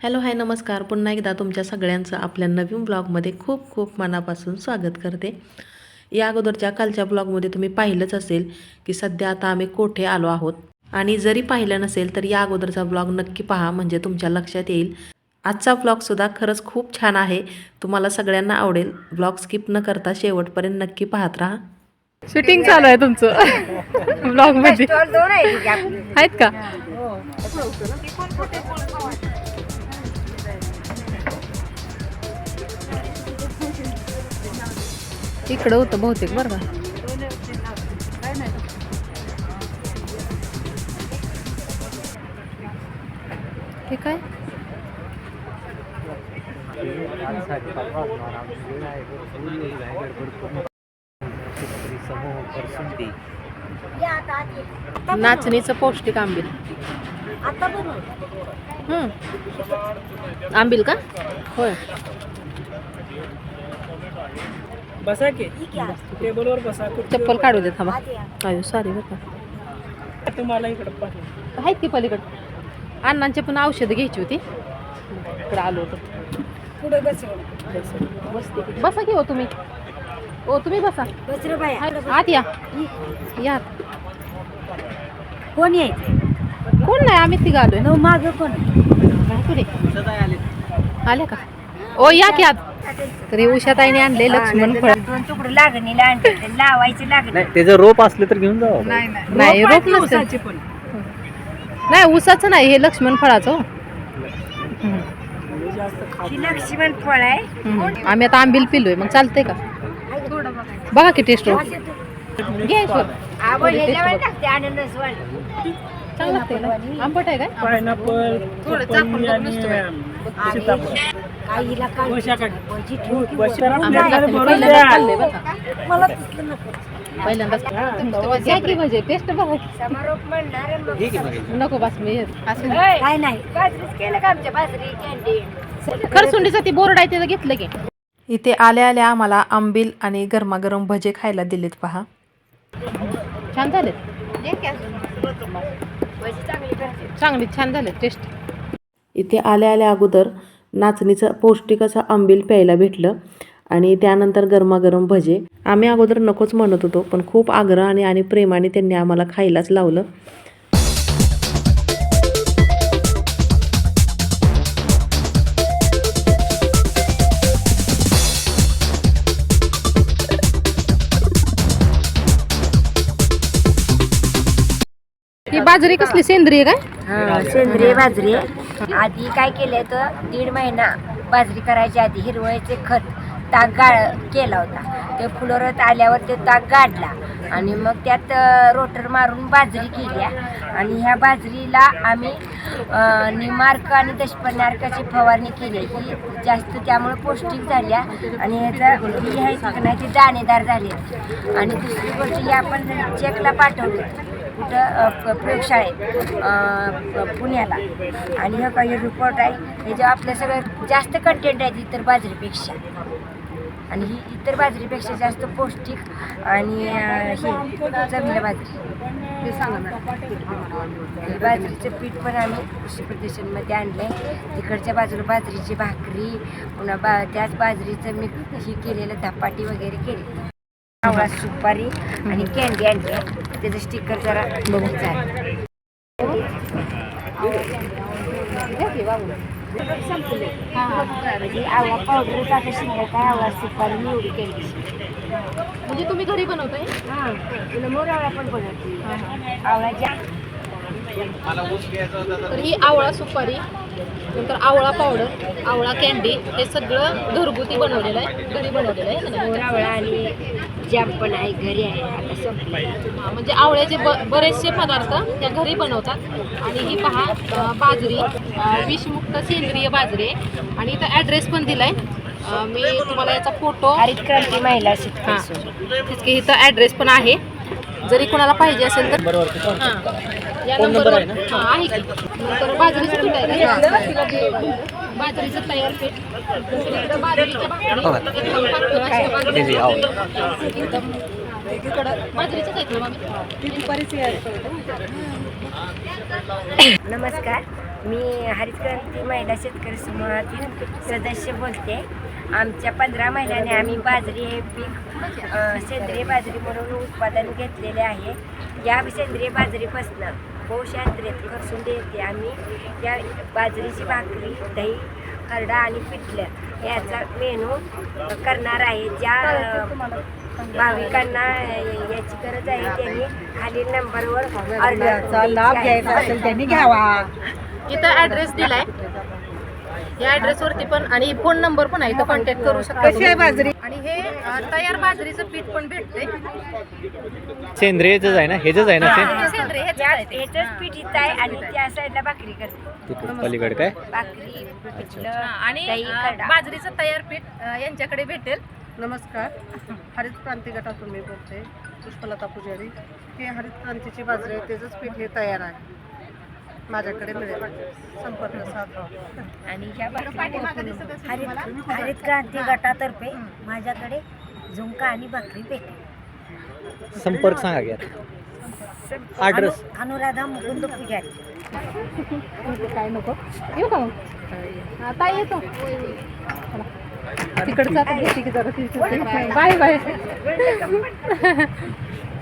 Hello hi नमस्कार. पुन्हा एकदा तुमच्या सगळ्यांचं आपल्या नवीन ब्लॉगमध्ये खूप खूप मनापासून स्वागत करते. या अगोदरच्या कालच्या ब्लॉगमध्ये तुम्ही पाहिलंच असेल की सध्या आता आम्ही कोठे आलो आहोत. आणि जरी पाहिलं नसेल तर या अगोदरचा ब्लॉग नक्की पहा म्हणजे तुमच्या लक्षात येईल. आजचा ब्लॉगसुद्धा खरंच खूप छान आहे. तुम्हाला सगळ्यांना आवडेल. ब्लॉग स्किप न करता शेवटपर्यंत नक्की पाहत राहा. शूटिंग चालू आहे तुमचं. ब्लॉगमध्ये. दोन आहे. तिथे आपली. आहेत का इकडं होतं बहुतेक बरं का? हे काय. नाचणीचं पौष्टिक आंबील. आंबील का? होय. बसा की. टेबलवर बसा. चप्पल काढू दे थांबा. आत या. अयो सॉरी बरं का. तुम्हाला इकडे पाठवू. आहेत की पलीकडं? अण्णांची पण औषधं घ्यायची होती. इकडं आलो होतो. पुढे बस. बसा की हो तुम्ही. हो तुम्ही बसा. बस रे बाया. आत या. या. कोण यायचं? कोण नाही आम्ही तिघ आलोय. माग कोण? पुढे आले का? ओ या की आत. तरी उषाताईने आणले लक्ष्मण फळ दोन तुकडे लागणीला आणले ते लावायचे नाही त्याचं रोप असलं तर घेऊन जावं नाही रोप नसते नाही उसाचं नाही हे लक्ष्मण फळाचं हो. हम्म. ही लक्ष्मण फळ आहे हम्म. आम्ही आता आंबील पिलोय मग चालतंय का बघा की टेस्ट घ्या ईश्वर. आवड ह्याच्यावर टाकते अननस वाढ चांगलं लागतंय ना? आंबट आहे काय पायनॅपल थोडं आणि. काय मला तसलं नको. पहिल्यांदाच. घ्या की म्हणजे टेस्ट बघा. समारोप म्हणणार मग नको बस मी काय नाही. बाजरीच केलं का आमच्या बाजरी? कॅन्डी खरसुंडीचं ती बोर्ड आहे त्याचं घेतलं की. इथे आल्या आल्या आम्हाला आंबील आणि गरमागरम भजे खायला दिलेत पहा. छान झाले भजी चांगली करते चांगली छान झाले टेस्ट इथे आल्या आल्या अगोदर नाचणीचं पौष्टिक असं आंबील प्यायला भेटलं आणि त्यानंतर गरमागरम भजे. आम्ही अगोदर नकोच म्हणत होतो पण खूप आग्रह आणि आणि प्रेमाने त्यांनी आम्हाला खायलाच लावलं. ही बाजरी कसली? सेंद्रिय काय? हा, सेंद्रिय बाजरी आधी काय केलं तर दीड महिना बाजरी करायच्या आधी हिरवळीचे खत ताक गाळ केला होता. ते फुलोरत आल्यावर ते ताक गाडला आणि मग त्यात रोटर मारून बाजरी केल्या. आणि ह्या बाजरीला आम्ही निमार्क आणि दशपनार्काची फवारणी केली. ही जास्त त्यामुळे पौष्टिक झाल्या आणि ह्याचा बी आहे दाणेदार झाले. आणि दुसरी गोष्ट ही आपण चेकला पाठवली. प- प्रयोगशाळेत पुण्याला. आणि हे काही रिपोर्ट आहे ह्याच्यावर आपलं सगळं जास्त कंटेंट आहे इतर बाजरीपेक्षा. आणि ही इतर बाजरीपेक्षा जास्त पौष्टिक आणि हे चवीला बाजरी. हे सांगा मॅडम बाजरीचं पीठ पण आम्ही कृषी प्रदर्शनमध्ये आणलं आहे तिकडच्या बाजूला बाजरीची भाकरी पुन्हा बा त्याच बाजरीचं मी ही केलेलं धपाटी वगैरे केली. आवळा सुपारी आणि कॅन्डी आणली आहे. त्याचं स्टिकर जरा बघून झालं म्हणजे आवळा पावडर टाका शिंगा काय आवळा सुपारी केली. म्हणजे तुम्ही घरी बनवताय? हां तुला मोर आवळा पण बनवते. आवळाच्या तर ही आवळा सुपारी नंतर आवळा पावडर आवळा कॅन्डी हे सगळं घरगुती बनवलेलं आहे घरी बनवलेलं आहे आवळा आणि जॅम पण आहे घरी आहे. आता संपलं. म्हणजे आवळ्याचे ब बरेचसे पदार्थ त्या घरी बनवतात. आणि ही पहा बाजरी विषमुक्त सेंद्रिय बाजरी आहे. आणि इथं ॲड्रेस पण दिलाय. अं, मी तुम्हाला याचा फोटो हरित क्रांती महिला हां. इथं ॲड्रेस पण आहे. जरी कोणाला पाहिजे असेल तर हां. या नंबरवर हां आहे की. नंतर बाजरीचं पीठ आहे? बाजरीचं तयार पीठ. नंतर इकडं बाजरीच्या भाकरी. एकदम पातळ अशा बाजरीच्या एकदम इकडं बाजरीचंच आहेत ना मामी? नमस्कार. मी हरित क्रांती महिला शेतकरी समूहातील सदस्य बोलते. आमच्या पंधरा महिन्याने आम्ही बाजरी हे पीक सेंद्रिय बाजरी म्हणून उत्पादन घेतलेले आहे. या सेंद्रिय बाजरीपासून बहुशास्त्रेत खरसून येते आम्ही. या बाजरीची भाकरी दही खरडा आणि पिठलं याचा मेनू करणार आहे. ज्या भाविकांना याची गरज आहे त्यांनी खालील नंबरवर ऑर्डर लाभ घ्यायचा असेल त्यांनी घ्यावा. इथं ॲड्रेस दिलाय. या ॲड्रेसवरती पण आणि फोन नंबर पण आहे इथं कॉन्टॅक्ट करू शकता तुम्ही. आणि हे अं, तयार बाजरीचं पीठ पण भेटते सेंद्रियच आहे ना? हेच आहे ना ते? सेंद्रिय ह्याचं आहे ते. याचंच पीठ इथं आहे आणि त्या साईडला भाकरी करते तिकडे पलीकडे काय? भाकरी पिठलं हा, आणि दही अं, खरडा बाजरीचं तयार पीठ अं, यांच्याकडे भेटेल. नमस्कार. हरित क्रांती गटातून मी बोलते पुष्पलता पुजारी. हे हरित क्रांतीची बाजरी आहे त्याचंच पीठ हे तयार आहे. माझ्याकडे मिळेल. संपर्क साधा आणि ह्या हरित हरित क्रांती गटातर्फे माझ्याकडे झुंका आणि भाकरी भेटेल. संपर्क सांगा घ्या. अनुराधा मुकुंद पुजारी काय नको? येऊ का मग? हा, ताई येतो. तिकडचा बाय बाय.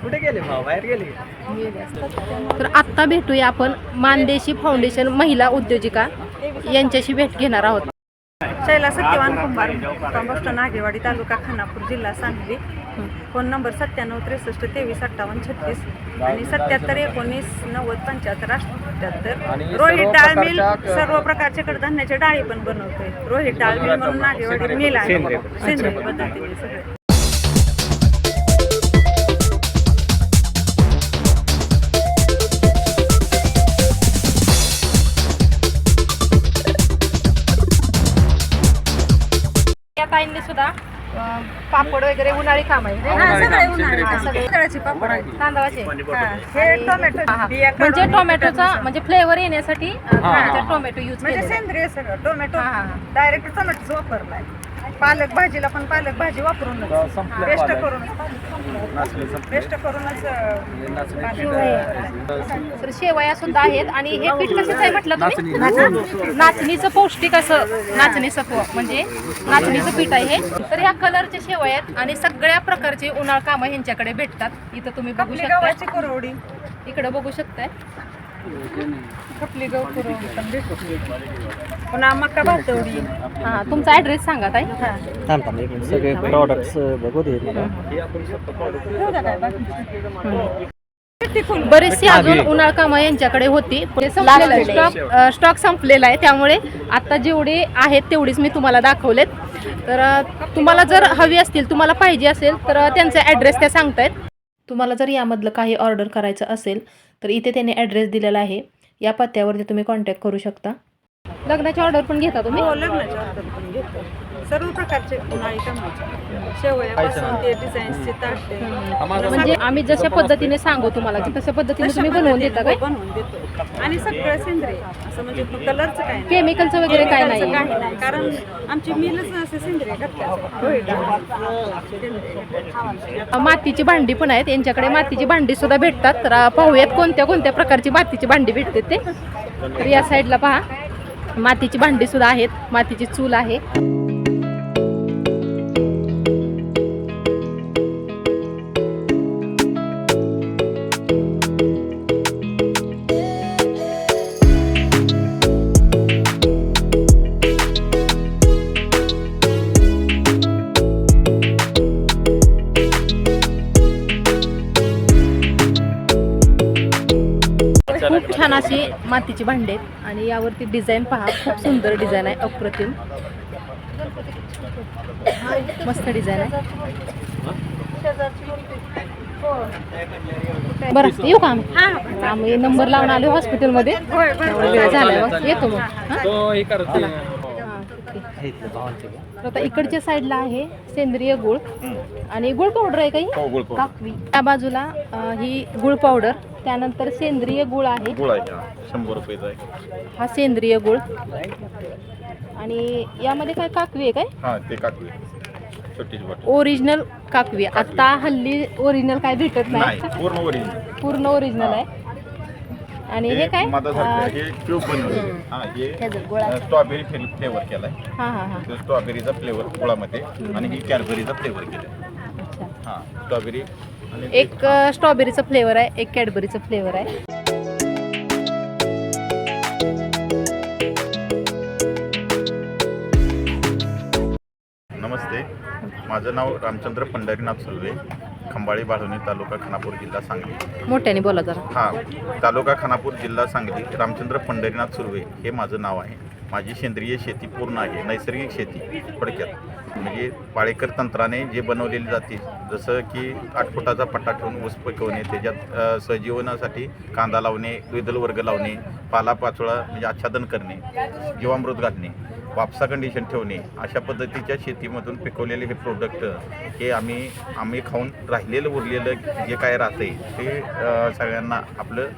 कुठे गेले भाऊ? बाहेर गेले? तर आत्ता भेटूया आपण मानदेशी फाउंडेशन महिला उद्योजिका यांच्याशी भेट घेणार आहोत. शैला सत्यवान कुंभार कंबस्ट नागेवाडी तालुका खानापूर जिल्हा सांगली. फोन नंबर सत्त्याण्णव त्रेसष्ट तेवीस अठ्ठावन्न छत्तीस आणि सत्याहत्तर एकोणीस नव्वद पंच्याहत्तर अठ्ठ्याहत्तर. रोहित डाळ मिल सर्व प्रकारचे कडधान्याच्या डाळी पण बनवतोय. रोहित डाळ मिल म्हणून नागेवाडी मिल आहे. सेंद्रिय. सेंद्रिय पद्धतीने सगळे. ताईंनी सुद्धा अं, पापड वगैरे उन्हाळी काम आहे. सगळ्याची पापड आहे तांदळाचे. हे टोमॅटो हा, हा. बिया म्हणजे टोमॅटोचा म्हणजे फ्लेवर येण्यासाठी अं, टोमॅटो यूज म्हणजे सेंद्रिय सगळं टोमॅटो हा, हा, हा. डायरेक्ट टोमॅटोच वापरलाय पालक भाजीला पण पालक भाजी वापरूनच पेस्ट करूनच. पेस्ट करूनच अं, तर शेवया सुद्धा आहेत आणि हे पीठ कशाचं आहे म्हटलं तुम्ही? नाचणीचं पौष्टिक असं नाचणी सत्व म्हणजे नाचणीचं पीठ आहे हे. तर ह्या कलरच्या शेवया आहेत आणि सगळ्या प्रकारचे उन्हाळ कामं ह्यांच्याकडे भेटतात. इथं तुम्ही बघू आपली शकता. गव्हाची कुरवडी. इकडे बघू शकताय. खपली गहू कुरवडी पण भेटू पुन्हा मका भातवडी हा तुमचा ऍड्रेस सांगा ताई. थांब थांब एक मिनिट. सगळे प्रॉडक्ट्स बघू दे मला काय? बरेचशी हा, अजून. उन्हाळ कामं यांच्याकडे होती. स्टॉक अ, स्टॉक संपलेला आहे. त्यामुळे आता जेवढे आहेत तेवढीच मी तुम्हाला दाखवलेत. तर अ, तुम्हाला जर हवी असतील तुम्हाला पाहिजे असेल तर अ, त्यांचा ॲड्रेस त्या सांगतायत. तुम्हाला जर यामधलं काही ऑर्डर करायचं असेल तर इथे त्याने ॲड्रेस दिलेला आहे. या पत्त्यावरती तुम्ही कॉन्टॅक्ट करू शकता. लग्नाची ऑर्डर पण घेता तुम्ही? हो, लग्नाची लग्नाच्या ऑर्डर पण घेतो. सर्व प्रकारचे उन्हाळी कामाचे शेवयापासून ते डिझाईन्सचे ताटे म्हणजे आम्ही जशा पद्धतीने सांगू तुम्हाला की तशा पद्धतीने तुम्ही बनवून देता काय? बनवून देतो आणि सगळं सेंद्रिय. असं म्हणजे कलरचं काही नाही. केमिकलचं वगैरे काय नाही. काही नाही. कारण आमची मिलच असे सेंद्रिय. मातीची भांडी पण आहेत. यांच्याकडे मातीची भांडी सुद्धा भेटतात. तर अ, पाहूयात कोणत्या कोणत्या प्रकारची मातीची भांडी भेटते ते. तर या साईडला पहा. मातीची भांडी सुद्धा आहेत. मातीची चूल आहे. अशी मातीची भांडी आहेत. आणि यावरती डिझाईन पहा खूप सुंदर डिझाईन आहे अप्रतिम. मस्त डिझाईन आहे. बरं येऊ का आम्ही? आम्ही नंबर लावून आलो हॉस्पिटलमध्ये बघ. येतो मग. हा? हा. हे आता इकडच्या साईडला आहे सेंद्रिय गुळ. आणि गुळ पावडर आहे काही काकवी. त्या बाजूला ही गुळ पावडर त्यानंतर सेंद्रिय गुळ आहे. गुळ आहे हा. शंभर रुपयेचा आहे. हा सेंद्रिय गुळ. आणि यामध्ये काय काकवी आहे काय? हा ते काकवी छोटीची बॉटल ओरिजिनल काकवी आता हल्ली ओरिजिनल काय भेटत नाही. नाही पूर्ण ओरिजिनल पूर्ण ओरिजिनल आहे. आणि हे काय? हे बनवले हा हे ह्याचं स्ट्रॉबेरी फ्लेवर केलाय. हां हां हां. स्ट्रॉबेरीचा फ्लेवर गुळामध्ये आणि ही कॅडबरीचा फ्लेवर केलाय. अच्छा. हा स्ट्रॉबेरी एक स्ट्रॉबेरीचं फ्लेवर आहे एक कॅडबरीचं फ्लेवर आहे. नमस्ते. माझं नाव रामचंद्र पंढरीनाथ सुर्वे खंबाळी बाळवणी तालुका खानापूर जिल्हा सांगली. मोठ्याने बोला जरा. हा तालुका खानापूर जिल्हा सांगली रामचंद्र पंढरीनाथ सुर्वे हे माझं नाव आहे. माझी सेंद्रिय शेती पूर्ण आहे नैसर्गिक शेती थोडक्यात. म्हणजे पाळेकर तंत्राने जे बनवलेली जाते जसं की आठ फुटाचा पट्टा ठेवून ऊस पिकवणे त्याच्यात सहजीवनासाठी कांदा लावणे द्विदल वर्ग लावणे पालापाचोळा म्हणजे आच्छादन करणे जीवामृत घालणे वापसा कंडिशन ठेवणे अशा पद्धतीच्या शेतीमधून पिकवलेले हे प्रोडक्ट हे आम्ही आम्ही खाऊन राहिलेलं उरलेलं जे काय राहते ते सगळ्यांना आपलं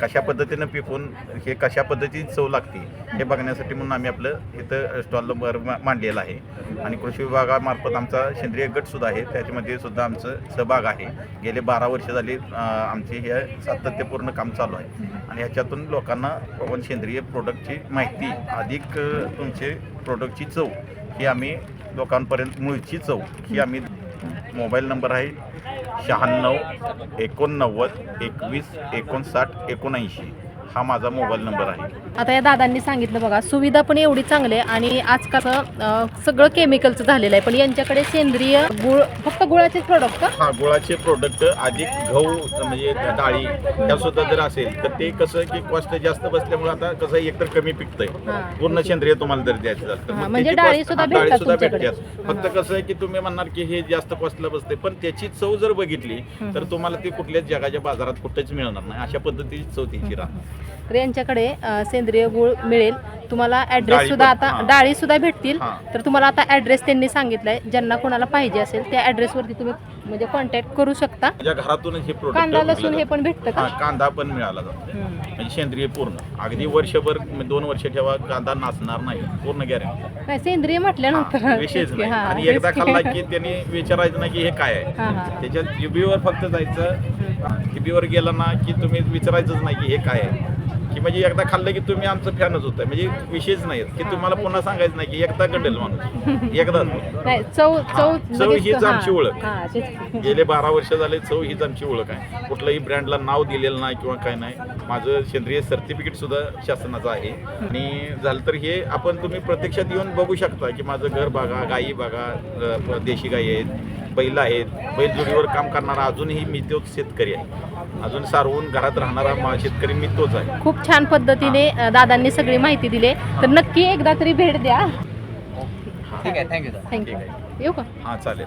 कशा पद्धतीनं पिकवून हे कशा पद्धतीची चव लागते हे बघण्यासाठी म्हणून आम्ही आपलं इथं स्टॉल मांडलेलं आहे. आणि कृषी विभागामार्फत आमचा सेंद्रिय गटसुद्धा आहे. त्याच्यामध्ये सुद्धा आमचं सहभाग आहे. गेले बारा वर्ष झाली आमचे हे सातत्यपूर्ण काम चालू आहे. आणि ह्याच्यातून लोकांना आपण सेंद्रिय प्रोडक्टची माहिती अधिक तुमचे प्रोडक्टची चव ही आम्ही लोकांपर्यंत मूळची चव ही आम्ही मोबाईल नंबर आहे शहाण्णव एकोणनव्वद एकवीस एकोणसाठ एकोणऐंशी. हा माझा मोबाईल नंबर आहे. आता या दादांनी सांगितलं बघा सुविधा पण एवढी चांगली आहे आणि आजकाल सगळं केमिकलचं झालेलं आहे. पण यांच्याकडे सेंद्रिय गुळ फक्त गुळाचे प्रोडक्ट का? हा गुळाचे प्रोडक्ट अधिक गहू म्हणजे डाळी ह्या सुद्धा जर असेल तर ते कसं की कॉस्ट जास्त बसल्यामुळे आता कसं एकतर कमी पिकतंय. पूर्ण सेंद्रिय तुम्हाला जर द्यायचं हां, मग म्हणजे त्याची डाळी cost- सुद्धा हां, डाळी भेटतात सुद्धा तुमच्याकडे. भेटतात फक्त कसं आहे की तुम्ही म्हणणार की हे जास्त कॉस्टला बसते पण त्याची चव जर बघितली तर तुम्हाला ती कुठल्याच जगाच्या बाजारात कुठेच मिळणार नाही. अशा पद्धतीची चव तिची राहणार तर यांच्याकडे अ, सेंद्रिय गुळ मिळेल. तुम्हाला ऍड्रेस डाळी सुद्धा पण, आता हां. डाळी सुद्धा भेटतील. हां. तर तुम्हाला आता ऍड्रेस त्यांनी सांगितलाय. ज्यांना कोणाला पाहिजे असेल त्या ऍड्रेसवरती तुम्ही म्हणजे कॉन्टॅक्ट करू शकता. माझ्या घरातूनच हे कांदा लसूण हे पण भेटतं का? कांदा पण मिळाला जातो. हम्म. म्हणजे सेंद्रिय पूर्ण. अगदी वर्षभर दोन वर्ष ठेवा कांदा नाचणार नाही. पूर्ण गॅरंटी नाही सेंद्रिय म्हटल्यानंतर विषयच नाही. हां, आणि एकदा. खाल्ला की त्यांनी विचारायचं नाही की हे काय आहे. हां. त्याच्यात जिबीवर फक्त जायचं. जिबीवर गेला ना की तुम्ही विचारायचंच नाही की हे काय आहे. की म्हणजे एकदा खाल्लं की तुम्ही आमचं फॅनच होतं म्हणजे विषयच नाही की तुम्हाला पुन्हा सांगायचं नाही की एकदा गंडेल माणूस. एकदाच. नाही चव चव हां, हीच आमची ओळख. गेले बारा वर्ष झाले चव हीच आमची ओळख आहे. कुठल्याही ब्रँडला नाव दिलेलं नाही किंवा काय नाही. माझं सेंद्रिय सर्टिफिकेट सुद्धा शासनाचं आहे. आणि झालं तर हे आपण तुम्ही प्रत्यक्षात येऊन बघू शकता की माझं घर बघा गायी बघा देशी गायी आहेत. बैल आहेत बैलजोडीवर काम करणारा अजूनही मी तोच शेतकरी आहे. अजून सारवून घरात राहणारा शेतकरी मी तोच आहे. खूप छान पद्धतीने दादांनी सगळी माहिती दिली. तर नक्की एकदा तरी भेट द्या. ठीक आहे थँक्यू थँक्यू येऊ का? हां चालेल.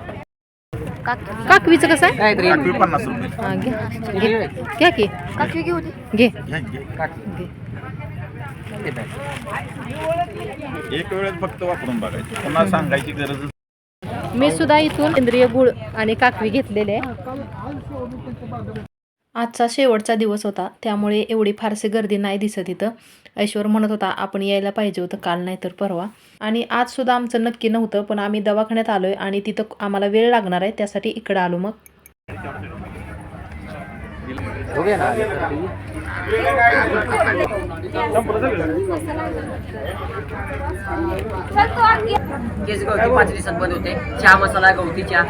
काकवीचं कसं आहे? काकवी पन्नास रुपये. हां, घे. घे. घ्या की. काकवी घेऊ. घे. एक वेळेस फक्त वापरून बघायचं. पुन्हा सांगायची गरज मी सुद्धा इथून केंद्रीय गुळ आणि काकवी घेतलेले. आहे आजचा शेवटचा दिवस होता त्यामुळे एवढी फारशी गर्दी नाही दिसत इथं. ऐश्वर म्हणत होता आपण यायला पाहिजे होतं काल नाही तर परवा. आणि आज सुद्धा आमचं नक्की नव्हतं पण आम्ही दवाखान्यात आलोय आणि तिथं आम्हाला वेळ लागणार आहे त्यासाठी इकडं आलो मग. बघूया ना केस गवती पाच दिवसात होते चहा मसाला गवती चहा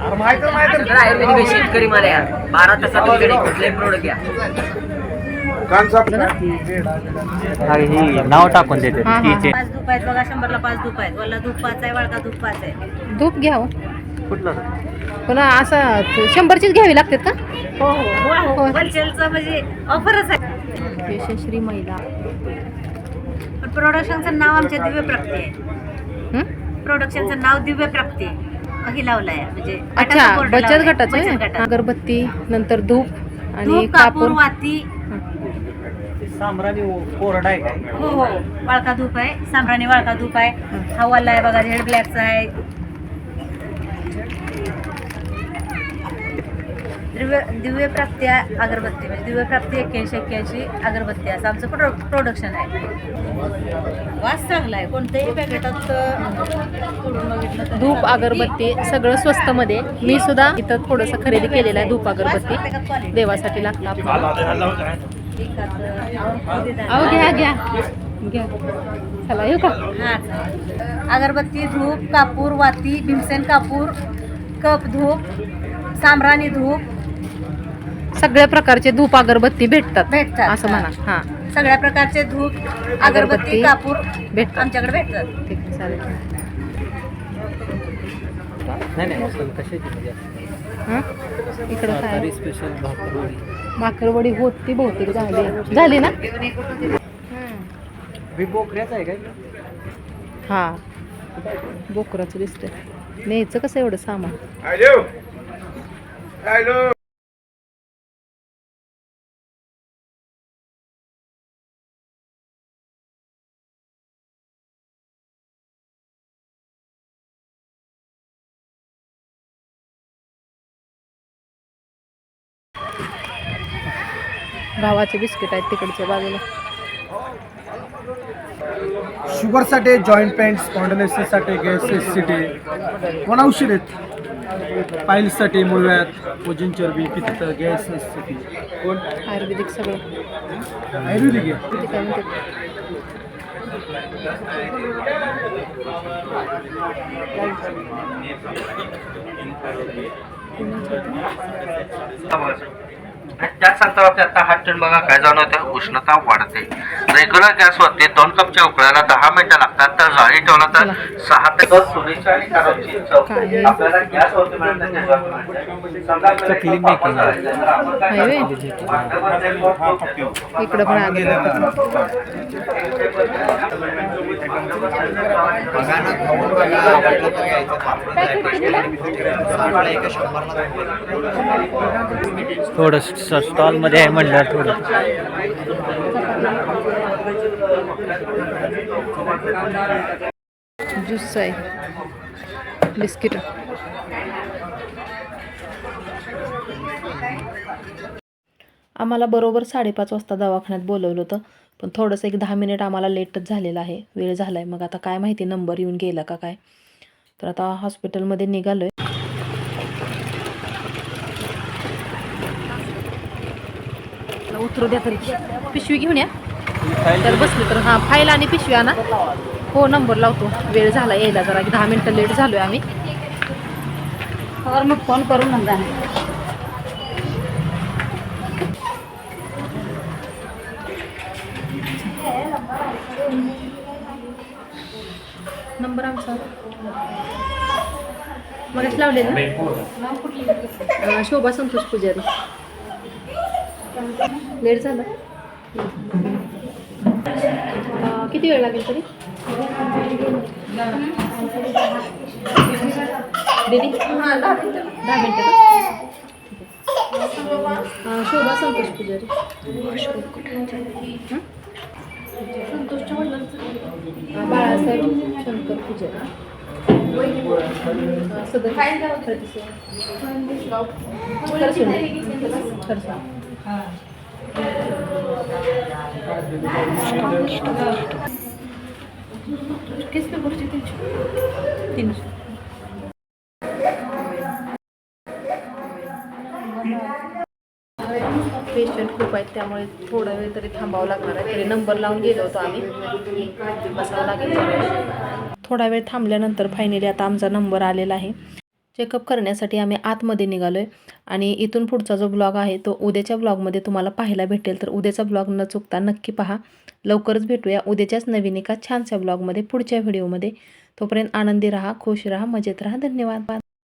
आयुर्वेदिक शेतकरी मला या बारा तासात तुमच्याकडे कुठलेही प्रोडक्ट घ्या अरे ही नाव टाकून देते पाच धूप आहेत बघा शंभरला पाच धूप आहेत वल्ला धूप पाच आहे वळका धूप पाच आहे धूप घ्या हो. कुठलं पण असं शंभरचीच घ्यावी लागतात का? हो हो हो होलसेलचं म्हणजे ऑफरच आहे. यशस्वी महिला. प्रोडक्शनचं नाव आमच्या दिव्य प्राप्ती आहे. हं? प्रोडक्शनचं नाव दिव्य प्राप्ती हे लावलं आहे म्हणजे अच्छा बचत. गटाचं. अगरबत्ती नंतर धूप आणि कापूर. वाती. साम्राज्य कोरडा आहे हो हो. वाळका धूप आहे. सांभराणी वाळका धूप आहे. हा. वाला आहे बघा रेड ब्लॅकचा आहे. दिव्य दिव्य प्राप्ती अगरबत्ती. म्हणजे दिव्य प्राप्ती एक्क्याऐंशी एक्क्याऐंशी अगरबत्ती असं आमचं प्रो प्रोडक्शन आहे. वास चांगला आहे. कोणत्याही पॅकेटात धूप अगरबत्ती सगळं स्वस्तमध्ये. मी सुद्धा इथं थोडंसं खरेदी केलेलं आहे धूप अगरबत्ती. देवासाठी लागतं अहो घ्या घ्या. घ्या. चला येऊ का? हां अगरबत्ती धूप कापूर वाती भीमसेन कापूर कप धूप सामराणी धूप सगळ्या प्रकारचे धूप अगरबत्ती भेटतात. भेटतात. असं म्हणा हा. सगळ्या प्रकारचे धूप अगरबत्ती, कापूर भेटतात. आमच्याकडे भेटतात. ठीक आहे चालेल. नाही नाही कशाची म्हणजे? हं? इकडं काय? स्पेशल भाकरवडी. भाकरवडी होती बहुतेक झाली. झाली ना? मी बोकऱ्याच आहे काय? हा. बोकराचं दिसतंय. न्यायचं कसं एवढं सामान? गावाचे बिस्किट आहेत तिकडच्या बाजूला. शुगरसाठी जॉईंट पेंट्स स्पॉन्डलायसिससाठी गॅसेससाठी कोण औषध आहेत? पाईल्ससाठी मुळव्यात वजन चरबी पित्त गॅसेससाठी कोण? आयुर्वेदिक सगळं. आयुर्वेदिक आहे. किती काय म्हणतात? त्याच सांगता बाबतीत आता हात ठेवून बघा काय जाणवतं उष्णता वाढते. रेग्युलर गॅसवरती दोन कपच्या उकळायला दहा मिनिटं लागतात. तर जाळी ठेवला तर सहा ते दस सुनेच्या आणि चव. आपल्याला गॅसवरती मिळत नाही, गॅसवरती मिळते. समजा आपल्याला Clean एक making वापर करायचा आहे, तर आपण काय आहे व्हय? करायचं? वाटपात एक वापर ठेवतो. इकडं पण अगरबत्ती थोडं स्टॉलमध्ये आहे म्हणलं थोडं. ज्यूस आहे. बिस्किट. आम्हाला बरोबर साडेपाच वाजता दवाखान्यात बोलवलं होतं पण थोडंसं एक दहा मिनिट आम्हाला लेटच झालेलं आहे. वेळ झाला आहे मग आता काय माहिती नंबर येऊन गेला का काय? तर आता हॉस्पिटलमध्ये निघालो आहे उतरू द्या तरी. पिशवी घेऊन या. तर बसली तर हां फाईल आणि पिशवी आणा. हो नंबर लावतो. वेळ झाला यायला जरा. दहा मिनटं लेट झालो आहे आम्ही मग फोन करून म्हणता. नंबर आमचा. मगाच लावलेला. अं, शोभा संतोष पुजारी. लेट झाला. किती वेळ लागेल तरी? दिदी? दहा मिनटं का? अं, शोभा संतोष पुजारी. संतोषच्या वडिलांचं बाळासाहेब शंकर पुजारी. सदर. खडसे. खडसे. तीनशे तीनशे पेशंट खूप आहेत त्यामुळे थोडा वेळ तरी थांबावं लागणार आहे. तरी नंबर लावून गेलो होतो आम्ही. बसावं लागेल थोडा वेळ थांबल्यानंतर फायनली आता आमचा नंबर आलेला आहे. चेकअप करण्यासाठी आम्ही आतमध्ये निघालो आहे आणि इथून पुढचा जो ब्लॉग आहे तो उद्याच्या ब्लॉगमध्ये तुम्हाला पाहायला भेटेल. तर उद्याचा ब्लॉग न चुकता नक्की पहा. लवकरच भेटूया उद्याच्याच नवीन एका छानशा ब्लॉगमध्ये पुढच्या व्हिडिओमध्ये. तोपर्यंत आनंदी राहा खुश राहा मजेत राहा. धन्यवाद.